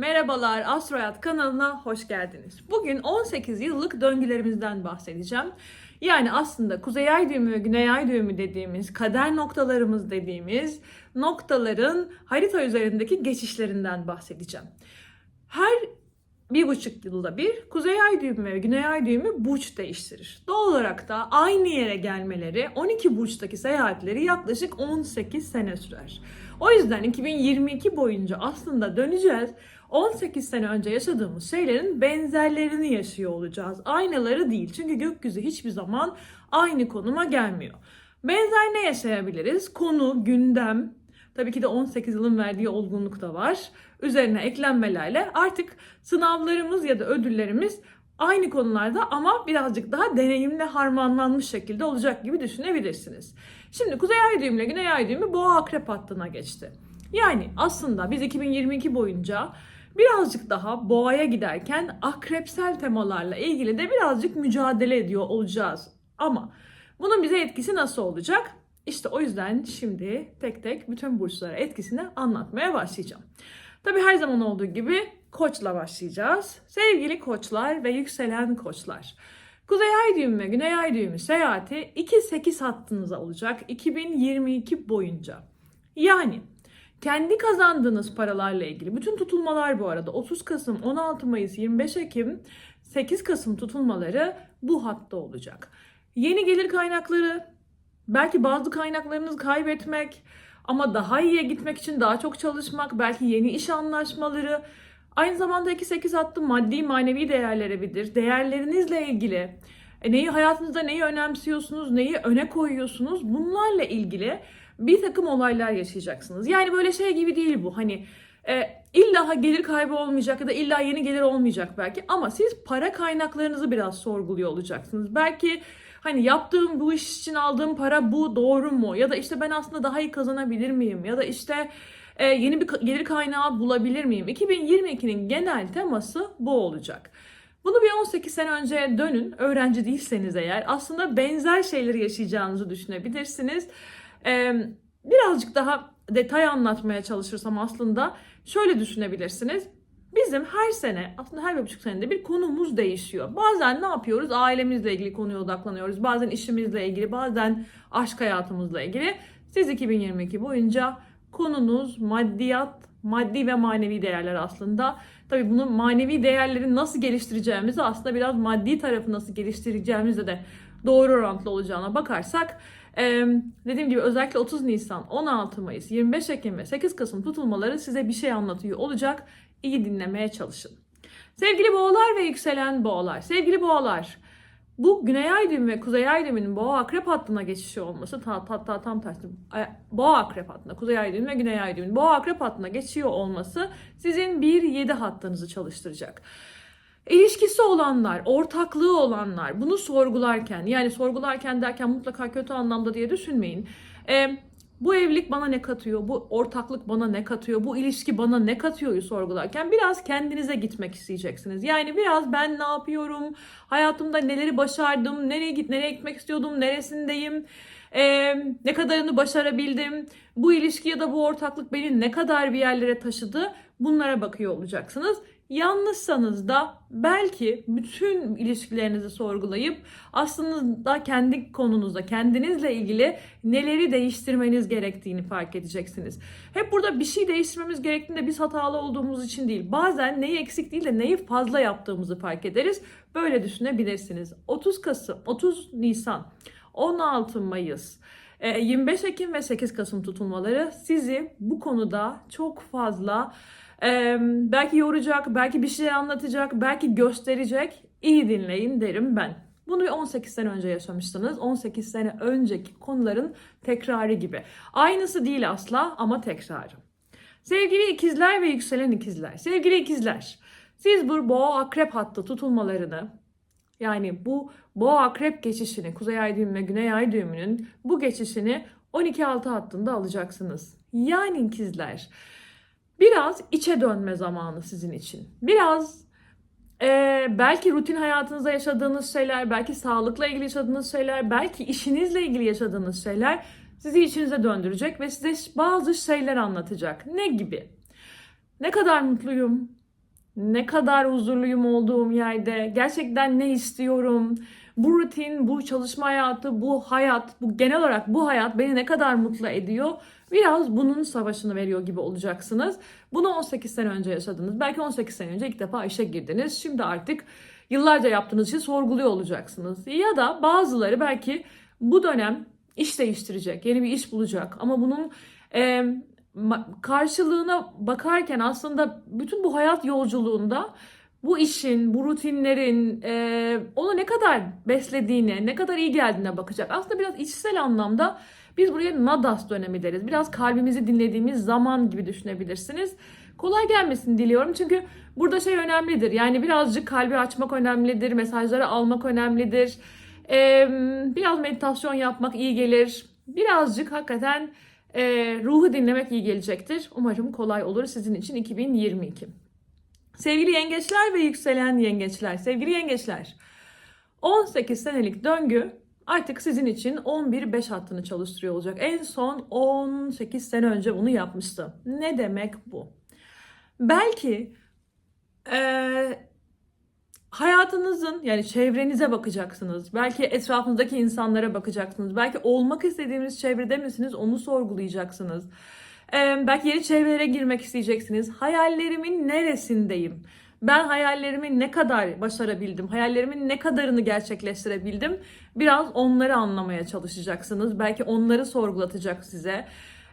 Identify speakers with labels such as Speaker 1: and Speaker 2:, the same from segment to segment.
Speaker 1: Merhabalar Astroyat kanalına hoş geldiniz. Bugün 18 yıllık döngülerimizden bahsedeceğim. Yani aslında kuzey ay düğümü ve güney ay düğümü dediğimiz, kader noktalarımız dediğimiz noktaların harita üzerindeki geçişlerinden bahsedeceğim. Her bir buçuk yılda bir kuzey ay düğümü ve güney ay düğümü burç değiştirir. Doğal olarak da aynı yere gelmeleri 12 burçtaki seyahatleri yaklaşık 18 sene sürer. O yüzden 2022 boyunca aslında döneceğiz. 18 sene önce yaşadığımız şeylerin benzerlerini yaşıyor olacağız. Aynaları değil. Çünkü gökyüzü hiçbir zaman aynı konuma gelmiyor. Benzer ne yaşayabiliriz? Konu, gündem, Tabii ki de 18 yılın verdiği olgunluk da var. Üzerine eklenmelerle artık sınavlarımız ya da ödüllerimiz aynı konularda ama birazcık daha deneyimle harmanlanmış şekilde olacak gibi düşünebilirsiniz. Şimdi Kuzey Ay düğümü ile Güney Ay düğümü Boğa Akrep hattına geçti. Yani aslında biz 2022 boyunca birazcık daha boğaya giderken akrepsel temalarla ilgili de birazcık mücadele ediyor olacağız. Ama bunun bize etkisi nasıl olacak? İşte o yüzden şimdi tek tek bütün burçlara etkisini anlatmaya başlayacağım. Tabii her zaman olduğu gibi koçla başlayacağız. Sevgili koçlar ve yükselen koçlar. Kuzey ay düğümü ve güney ay düğümü seyahati 2-8 hattınıza olacak 2022 boyunca. Yani kendi kazandığınız paralarla ilgili bütün tutulmalar bu arada 30 Kasım, 16 Mayıs, 25 Ekim, 8 Kasım tutulmaları bu hatta olacak. Yeni gelir kaynakları, belki bazı kaynaklarınızı kaybetmek ama daha iyiye gitmek için daha çok çalışmak, belki yeni iş anlaşmaları, aynı zamanda 2-8 hattı maddi manevi değerlere bilir. Değerlerinizle ilgili e, neyi hayatınızda neyi önemsiyorsunuz, neyi öne koyuyorsunuz bunlarla ilgili bir takım olaylar yaşayacaksınız. Yani böyle şey gibi değil bu. Hani e, illa gelir kaybı olmayacak ya da illa yeni gelir olmayacak belki ama siz para kaynaklarınızı biraz sorguluyor olacaksınız. Belki hani yaptığım bu iş için aldığım para bu doğru mu? Ya da işte ben aslında daha iyi kazanabilir miyim? Ya da işte e, yeni bir gelir kaynağı bulabilir miyim? 2022'nin genel teması bu olacak. Bunu bir 18 sene önce dönün. Öğrenci değilseniz eğer aslında benzer şeyleri yaşayacağınızı düşünebilirsiniz. Ee, birazcık daha detay anlatmaya çalışırsam aslında şöyle düşünebilirsiniz. Bizim her sene aslında her bir buçuk senede bir konumuz değişiyor. Bazen ne yapıyoruz? Ailemizle ilgili konuya odaklanıyoruz. Bazen işimizle ilgili, bazen aşk hayatımızla ilgili. Siz 2022 boyunca konunuz maddiyat, maddi ve manevi değerler aslında. Tabii bunu manevi değerleri nasıl geliştireceğimizi aslında biraz maddi tarafı nasıl geliştireceğimizle de doğru orantılı olacağına bakarsak ee, dediğim gibi özellikle 30 Nisan, 16 Mayıs, 25 Ekim ve 8 Kasım tutulmaları size bir şey anlatıyor olacak. İyi dinlemeye çalışın. Sevgili boğalar ve yükselen boğalar. Sevgili boğalar, bu Güney Ay düğümü ve Kuzey Ay düğümünün Boğa Akrep hattına geçişi olması ta, ta, ta, tam tersi Boğa Akrep hattına Kuzey Ay düğümü ve Güney Ay düğümünün Boğa Akrep hattına geçiyor olması sizin 1-7 hattınızı çalıştıracak. İlişkisi olanlar, ortaklığı olanlar bunu sorgularken yani sorgularken derken mutlaka kötü anlamda diye düşünmeyin. Ee, bu evlilik bana ne katıyor, bu ortaklık bana ne katıyor, bu ilişki bana ne katıyoryu sorgularken biraz kendinize gitmek isteyeceksiniz. Yani biraz ben ne yapıyorum, hayatımda neleri başardım, nereye git, nereye gitmek istiyordum, neresindeyim, ee, ne kadarını başarabildim, bu ilişki ya da bu ortaklık beni ne kadar bir yerlere taşıdı? Bunlara bakıyor olacaksınız. Yanlışsanız da belki bütün ilişkilerinizi sorgulayıp aslında kendi konunuzda kendinizle ilgili neleri değiştirmeniz gerektiğini fark edeceksiniz. Hep burada bir şey değiştirmemiz gerektiğinde biz hatalı olduğumuz için değil. Bazen neyi eksik değil de neyi fazla yaptığımızı fark ederiz. Böyle düşünebilirsiniz. 30 Kasım, 30 Nisan, 16 Mayıs, 25 Ekim ve 8 Kasım tutulmaları sizi bu konuda çok fazla ee, belki yoracak, belki bir şey anlatacak, belki gösterecek. İyi dinleyin derim ben. Bunu bir 18 sene önce yaşamıştınız. 18 sene önceki konuların tekrarı gibi. Aynısı değil asla ama tekrarı. Sevgili ikizler ve yükselen ikizler. Sevgili ikizler. Siz bu boğa akrep hattı tutulmalarını yani bu boğa akrep geçişini kuzey ay düğümü ve güney ay düğümünün bu geçişini 12-6 hattında alacaksınız. Yani ikizler Biraz içe dönme zamanı sizin için. Biraz e, belki rutin hayatınızda yaşadığınız şeyler, belki sağlıkla ilgili yaşadığınız şeyler, belki işinizle ilgili yaşadığınız şeyler sizi içinize döndürecek ve size bazı şeyler anlatacak. Ne gibi? Ne kadar mutluyum? Ne kadar huzurluyum olduğum yerde, gerçekten ne istiyorum, bu rutin, bu çalışma hayatı, bu hayat, bu genel olarak bu hayat beni ne kadar mutlu ediyor? Biraz bunun savaşını veriyor gibi olacaksınız. Bunu 18 sene önce yaşadınız. Belki 18 sene önce ilk defa işe girdiniz. Şimdi artık yıllarca yaptığınız işi sorguluyor olacaksınız. Ya da bazıları belki bu dönem iş değiştirecek, yeni bir iş bulacak ama bunun e, karşılığına bakarken aslında bütün bu hayat yolculuğunda bu işin, bu rutinlerin e, onu ne kadar beslediğine, ne kadar iyi geldiğine bakacak. Aslında biraz içsel anlamda biz buraya nadas dönemi deriz. Biraz kalbimizi dinlediğimiz zaman gibi düşünebilirsiniz. Kolay gelmesin diliyorum çünkü burada şey önemlidir. Yani birazcık kalbi açmak önemlidir, mesajları almak önemlidir. E, biraz meditasyon yapmak iyi gelir. Birazcık hakikaten e, ruhu dinlemek iyi gelecektir. Umarım kolay olur sizin için 2022. Sevgili yengeçler ve yükselen yengeçler, sevgili yengeçler. 18 senelik döngü artık sizin için 11-5 hattını çalıştırıyor olacak. En son 18 sene önce bunu yapmıştı. Ne demek bu? Belki eee, hayatınızın yani çevrenize bakacaksınız. Belki etrafınızdaki insanlara bakacaksınız. Belki olmak istediğiniz çevrede misiniz onu sorgulayacaksınız. Ee, belki yeni çevrelere girmek isteyeceksiniz. Hayallerimin neresindeyim? Ben hayallerimi ne kadar başarabildim? Hayallerimin ne kadarını gerçekleştirebildim? Biraz onları anlamaya çalışacaksınız. Belki onları sorgulatacak size.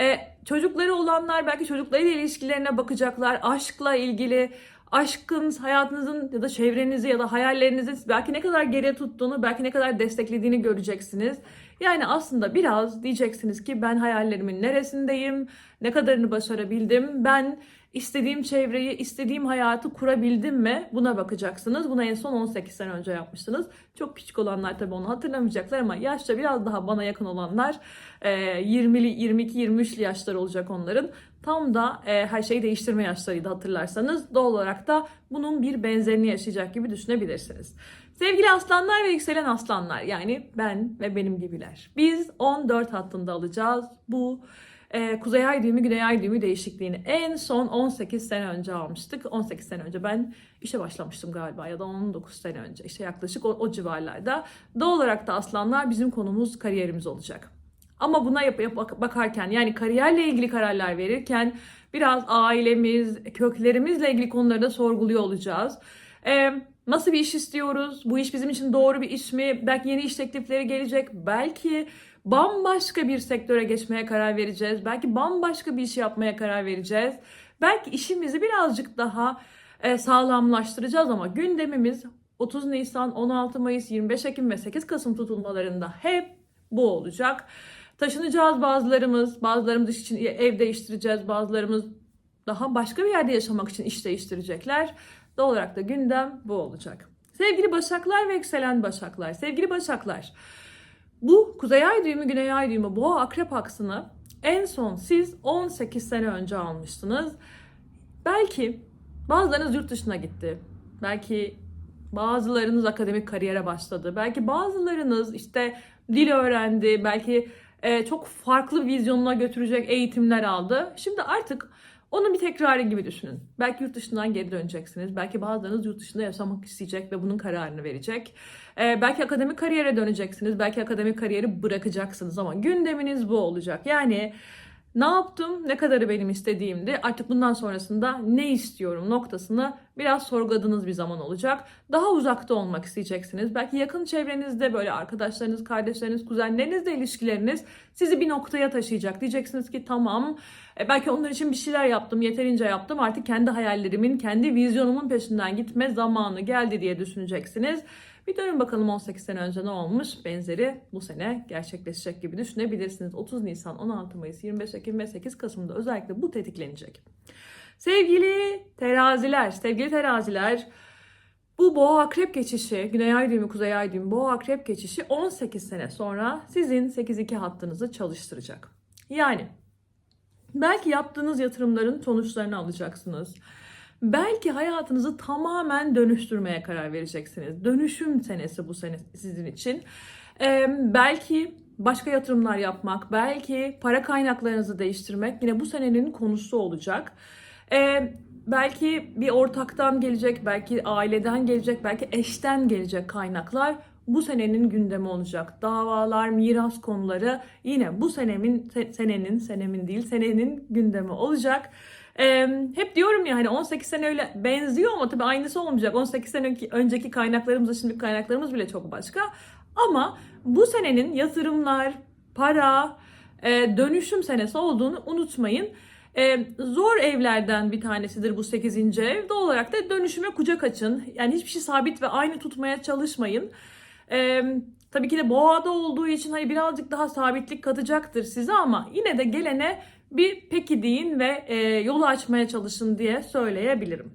Speaker 1: Ee, çocukları olanlar belki çocuklarıyla ilişkilerine bakacaklar. Aşkla ilgili aşkın hayatınızın ya da çevrenizi ya da hayallerinizi belki ne kadar geriye tuttuğunu, belki ne kadar desteklediğini göreceksiniz. Yani aslında biraz diyeceksiniz ki ben hayallerimin neresindeyim, ne kadarını başarabildim, ben istediğim çevreyi, istediğim hayatı kurabildim mi? Buna bakacaksınız. Bunu en son 18 sene önce yapmıştınız. Çok küçük olanlar tabii onu hatırlamayacaklar ama yaşça biraz daha bana yakın olanlar e, 20'li, 22, 23'lü yaşlar olacak onların. Tam da e, her şeyi değiştirme yaşlarıydı hatırlarsanız. Doğal olarak da bunun bir benzerini yaşayacak gibi düşünebilirsiniz. Sevgili aslanlar ve yükselen aslanlar yani ben ve benim gibiler. Biz 14 hattında alacağız bu e, kuzey ay düğümü güney ay düğümü değişikliğini. En son 18 sene önce almıştık. 18 sene önce ben işe başlamıştım galiba ya da 19 sene önce işte yaklaşık o, o civarlarda. Doğal olarak da aslanlar bizim konumuz kariyerimiz olacak. Ama buna yap, yap- bak- bakarken yani kariyerle ilgili kararlar verirken biraz ailemiz, köklerimizle ilgili konuları da sorguluyor olacağız. Ee, nasıl bir iş istiyoruz? Bu iş bizim için doğru bir iş mi? Belki yeni iş teklifleri gelecek. Belki bambaşka bir sektöre geçmeye karar vereceğiz. Belki bambaşka bir iş yapmaya karar vereceğiz. Belki işimizi birazcık daha e, sağlamlaştıracağız ama gündemimiz 30 Nisan, 16 Mayıs, 25 Ekim ve 8 Kasım tutulmalarında hep bu olacak. Taşınacağız bazılarımız, bazılarımız iş için ev değiştireceğiz, bazılarımız daha başka bir yerde yaşamak için iş değiştirecekler. Doğal olarak da gündem bu olacak. Sevgili Başaklar ve yükselen Başaklar, sevgili Başaklar. Bu Kuzey Ay düğümü, Güney Ay düğümü, Boğa Akrep aksını en son siz 18 sene önce almıştınız. Belki bazılarınız yurt dışına gitti. Belki bazılarınız akademik kariyere başladı. Belki bazılarınız işte dil öğrendi. Belki e, çok farklı vizyonuna götürecek eğitimler aldı. Şimdi artık onun bir tekrarı gibi düşünün. Belki yurt dışından geri döneceksiniz. Belki bazılarınız yurt dışında yaşamak isteyecek ve bunun kararını verecek. Ee, belki akademik kariyere döneceksiniz. Belki akademik kariyeri bırakacaksınız ama gündeminiz bu olacak. Yani ne yaptım, ne kadarı benim istediğimdi, artık bundan sonrasında ne istiyorum noktasını biraz sorguladığınız bir zaman olacak. Daha uzakta olmak isteyeceksiniz. Belki yakın çevrenizde böyle arkadaşlarınız, kardeşleriniz, kuzenlerinizle ilişkileriniz sizi bir noktaya taşıyacak. Diyeceksiniz ki tamam, e, belki onlar için bir şeyler yaptım, yeterince yaptım. Artık kendi hayallerimin, kendi vizyonumun peşinden gitme zamanı geldi diye düşüneceksiniz. Bir dönün bakalım 18 sene önce ne olmuş? Benzeri bu sene gerçekleşecek gibi düşünebilirsiniz. 30 Nisan, 16 Mayıs, 25 Ekim ve 8 Kasım'da özellikle bu tetiklenecek. Sevgili teraziler, sevgili teraziler bu boğa akrep geçişi, güney ay düğümü, kuzey ay düğümü, boğa akrep geçişi 18 sene sonra sizin 8-2 hattınızı çalıştıracak. Yani belki yaptığınız yatırımların sonuçlarını alacaksınız. Belki hayatınızı tamamen dönüştürmeye karar vereceksiniz. Dönüşüm senesi bu sene sizin için. Ee, belki başka yatırımlar yapmak, belki para kaynaklarınızı değiştirmek yine bu senenin konusu olacak. Ee, belki bir ortaktan gelecek, belki aileden gelecek, belki eşten gelecek kaynaklar bu senenin gündemi olacak. Davalar, miras konuları yine bu senemin se- senenin senemin değil senenin gündemi olacak. Ee, hep diyorum ya hani 18 sene öyle benziyor ama tabii aynısı olmayacak. 18 sene önce- önceki kaynaklarımızla şimdiki kaynaklarımız bile çok başka. Ama bu senenin yatırımlar, para, e, dönüşüm senesi olduğunu unutmayın. E, zor evlerden bir tanesidir bu 8. ev. Doğal olarak da dönüşüme kucak açın. Yani hiçbir şey sabit ve aynı tutmaya çalışmayın. E, tabii ki de boğada olduğu için hani birazcık daha sabitlik katacaktır size ama yine de gelene bir peki deyin ve e, yolu açmaya çalışın diye söyleyebilirim.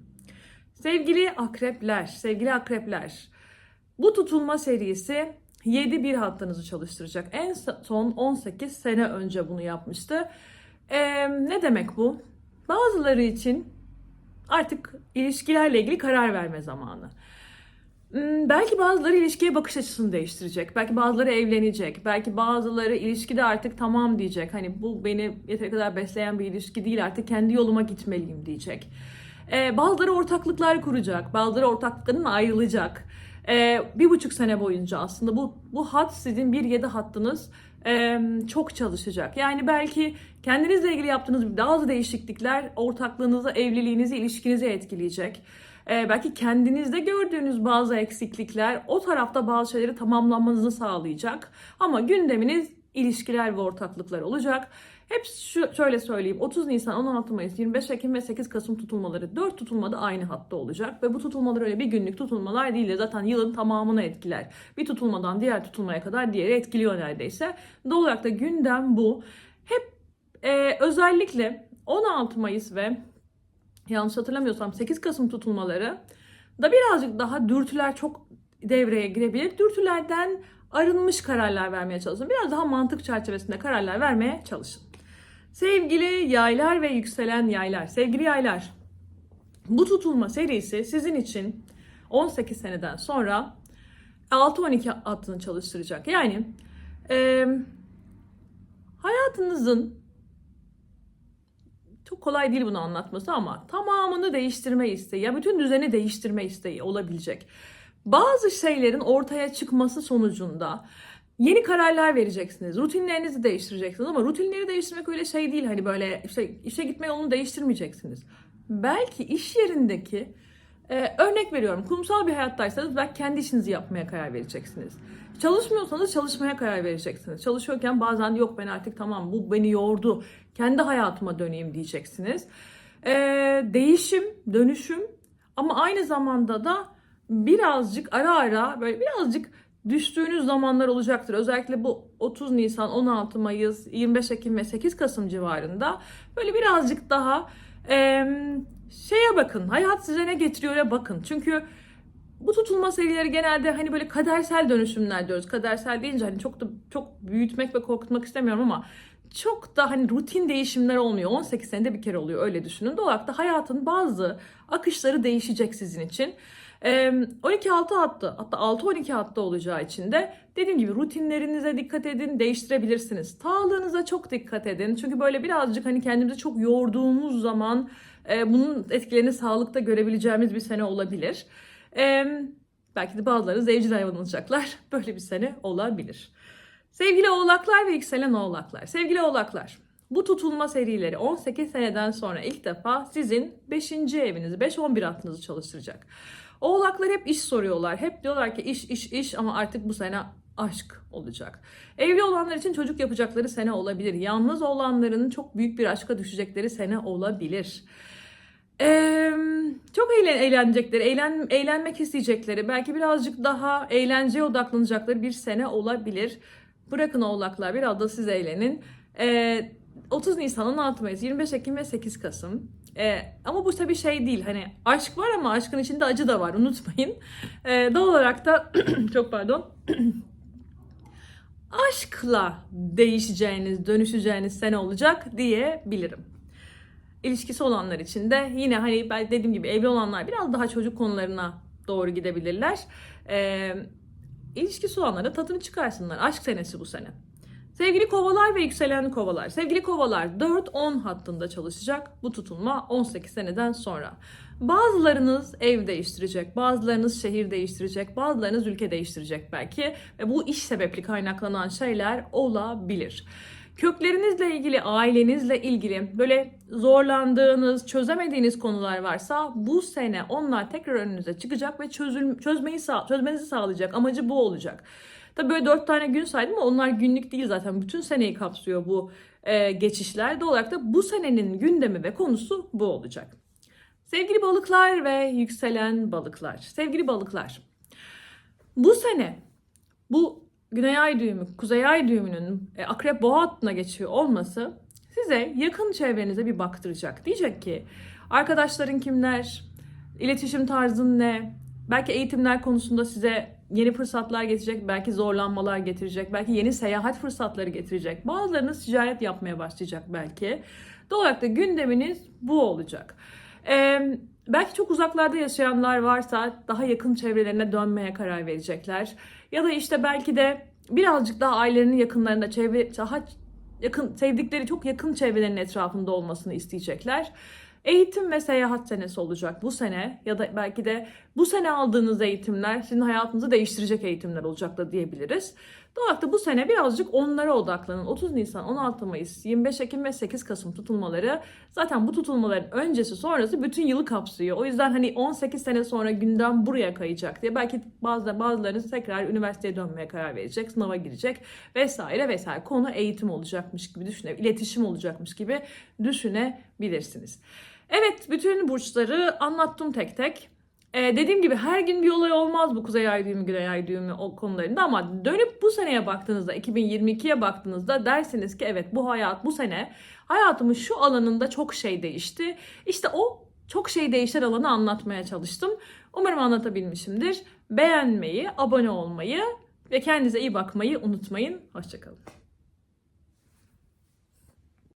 Speaker 1: Sevgili akrepler, sevgili akrepler. Bu tutulma serisi 7-1 hattınızı çalıştıracak. En son 18 sene önce bunu yapmıştı. Ee, ne demek bu? Bazıları için artık ilişkilerle ilgili karar verme zamanı. Hmm, Belki bazıları ilişkiye bakış açısını değiştirecek. Belki bazıları evlenecek. Belki bazıları ilişkide artık tamam diyecek. Hani bu beni yeteri kadar besleyen bir ilişki değil artık kendi yoluma gitmeliyim diyecek. Ee, bazıları ortaklıklar kuracak. Bazıları ortaklıklarından ayrılacak. Ee, bir buçuk sene boyunca aslında bu, bu hat sizin bir yedi hattınız e, çok çalışacak. Yani belki kendinizle ilgili yaptığınız bazı değişiklikler ortaklığınızı, evliliğinizi, ilişkinizi etkileyecek. Ee, belki kendinizde gördüğünüz bazı eksiklikler o tarafta bazı şeyleri tamamlamanızı sağlayacak. Ama gündeminiz ilişkiler ve ortaklıklar olacak. Hep şu, şöyle söyleyeyim. 30 Nisan, 16 Mayıs, 25 Ekim ve 8 Kasım tutulmaları 4 tutulmada aynı hatta olacak. Ve bu tutulmalar öyle bir günlük tutulmalar değil de zaten yılın tamamını etkiler. Bir tutulmadan diğer tutulmaya kadar diğeri etkiliyor neredeyse. Doğal olarak da gündem bu. Hep e, özellikle 16 Mayıs ve yanlış hatırlamıyorsam 8 Kasım tutulmaları da birazcık daha dürtüler çok devreye girebilir. Dürtülerden arınmış kararlar vermeye çalışın. Biraz daha mantık çerçevesinde kararlar vermeye çalışın. Sevgili yaylar ve yükselen yaylar, sevgili yaylar. Bu tutulma serisi sizin için 18 seneden sonra 6-12 hattını çalıştıracak. Yani e, hayatınızın çok kolay değil bunu anlatması ama tamamını değiştirme isteği ya bütün düzeni değiştirme isteği olabilecek. Bazı şeylerin ortaya çıkması sonucunda yeni kararlar vereceksiniz. Rutinlerinizi değiştireceksiniz ama rutinleri değiştirmek öyle şey değil. Hani böyle işte işe gitme yolunu değiştirmeyeceksiniz. Belki iş yerindeki e, örnek veriyorum kurumsal bir hayattaysanız belki kendi işinizi yapmaya karar vereceksiniz. Çalışmıyorsanız çalışmaya karar vereceksiniz. Çalışıyorken bazen yok ben artık tamam bu beni yordu. Kendi hayatıma döneyim diyeceksiniz. E, değişim, dönüşüm ama aynı zamanda da birazcık ara ara böyle birazcık düştüğünüz zamanlar olacaktır. Özellikle bu 30 Nisan, 16 Mayıs, 25 Ekim ve 8 Kasım civarında böyle birazcık daha e, şeye bakın. Hayat size ne getiriyor'a bakın. Çünkü bu tutulma serileri genelde hani böyle kadersel dönüşümler diyoruz. Kadersel deyince hani çok da çok büyütmek ve korkutmak istemiyorum ama çok da hani rutin değişimler olmuyor. 18 senede bir kere oluyor öyle düşünün. Doğal da hayatın bazı akışları değişecek sizin için. 12-6 hattı hatta 6-12 hatta olacağı için de dediğim gibi rutinlerinize dikkat edin değiştirebilirsiniz. Sağlığınıza çok dikkat edin. Çünkü böyle birazcık hani kendimizi çok yorduğumuz zaman bunun etkilerini sağlıkta görebileceğimiz bir sene olabilir. E, belki de bazıları evcil hayvan alacaklar. Böyle bir sene olabilir. Sevgili oğlaklar ve yükselen oğlaklar. Sevgili oğlaklar. Bu tutulma serileri 18 seneden sonra ilk defa sizin 5. evinizi, 5-11 hattınızı çalıştıracak. Oğlaklar hep iş soruyorlar. Hep diyorlar ki iş iş iş ama artık bu sene aşk olacak. Evli olanlar için çocuk yapacakları sene olabilir. Yalnız olanların çok büyük bir aşka düşecekleri sene olabilir. Ee, çok eğlen eğlenecekleri, eğlen, eğlenmek isteyecekleri, belki birazcık daha eğlenceye odaklanacakları bir sene olabilir. Bırakın oğlaklar biraz da siz eğlenin. Ee, 30 Nisan, 16 Mayıs, 25 Ekim ve 8 Kasım. Ee, ama bu tabii şey değil hani aşk var ama aşkın içinde acı da var unutmayın. Ee, doğal olarak da çok pardon aşkla değişeceğiniz, dönüşeceğiniz sene olacak diyebilirim. İlişkisi olanlar için de yine hani ben dediğim gibi evli olanlar biraz daha çocuk konularına doğru gidebilirler. Ee, ilişkisi olanlara tadını çıkarsınlar. Aşk senesi bu sene. Sevgili kovalar ve yükselen kovalar. Sevgili kovalar 4-10 hattında çalışacak bu tutulma 18 seneden sonra. Bazılarınız ev değiştirecek, bazılarınız şehir değiştirecek, bazılarınız ülke değiştirecek belki. Ve bu iş sebepli kaynaklanan şeyler olabilir. Köklerinizle ilgili, ailenizle ilgili böyle zorlandığınız, çözemediğiniz konular varsa bu sene onlar tekrar önünüze çıkacak ve çözül, çözmeyi sağ, çözmenizi sağlayacak. Amacı bu olacak. Tabii böyle dört tane gün saydım ama onlar günlük değil zaten. Bütün seneyi kapsıyor bu e, geçişler. Doğal olarak da bu senenin gündemi ve konusu bu olacak. Sevgili balıklar ve yükselen balıklar. Sevgili balıklar. Bu sene bu Güney Ay düğümü, Kuzey Ay düğümünün e, Akrep Boğa hattına geçiyor olması size yakın çevrenize bir baktıracak. Diyecek ki arkadaşların kimler, iletişim tarzın ne, belki eğitimler konusunda size yeni fırsatlar getirecek, belki zorlanmalar getirecek, belki yeni seyahat fırsatları getirecek. Bazılarınız ticaret yapmaya başlayacak belki. Doğal olarak da gündeminiz bu olacak. Ee, belki çok uzaklarda yaşayanlar varsa daha yakın çevrelerine dönmeye karar verecekler. Ya da işte belki de birazcık daha ailelerinin yakınlarında çevre daha yakın sevdikleri çok yakın çevrelerinin etrafında olmasını isteyecekler. Eğitim ve seyahat senesi olacak bu sene ya da belki de bu sene aldığınız eğitimler sizin hayatınızı değiştirecek eğitimler olacak da diyebiliriz. Da bu sene birazcık onlara odaklanın. 30 Nisan, 16 Mayıs, 25 Ekim ve 8 Kasım tutulmaları zaten bu tutulmaların öncesi sonrası bütün yılı kapsıyor. O yüzden hani 18 sene sonra gündem buraya kayacak diye belki bazı bazılarınız tekrar üniversiteye dönmeye karar verecek, sınava girecek vesaire vesaire. Konu eğitim olacakmış gibi düşünebilirsiniz, iletişim olacakmış gibi düşünebilirsiniz. Evet, bütün burçları anlattım tek tek. Ee, dediğim gibi her gün bir olay olmaz bu kuzey ay düğümü, güney ay düğümü konularında ama dönüp bu seneye baktığınızda, 2022'ye baktığınızda dersiniz ki evet bu hayat bu sene hayatımın şu alanında çok şey değişti. İşte o çok şey değişen alanı anlatmaya çalıştım. Umarım anlatabilmişimdir. Beğenmeyi, abone olmayı ve kendinize iyi bakmayı unutmayın. Hoşçakalın.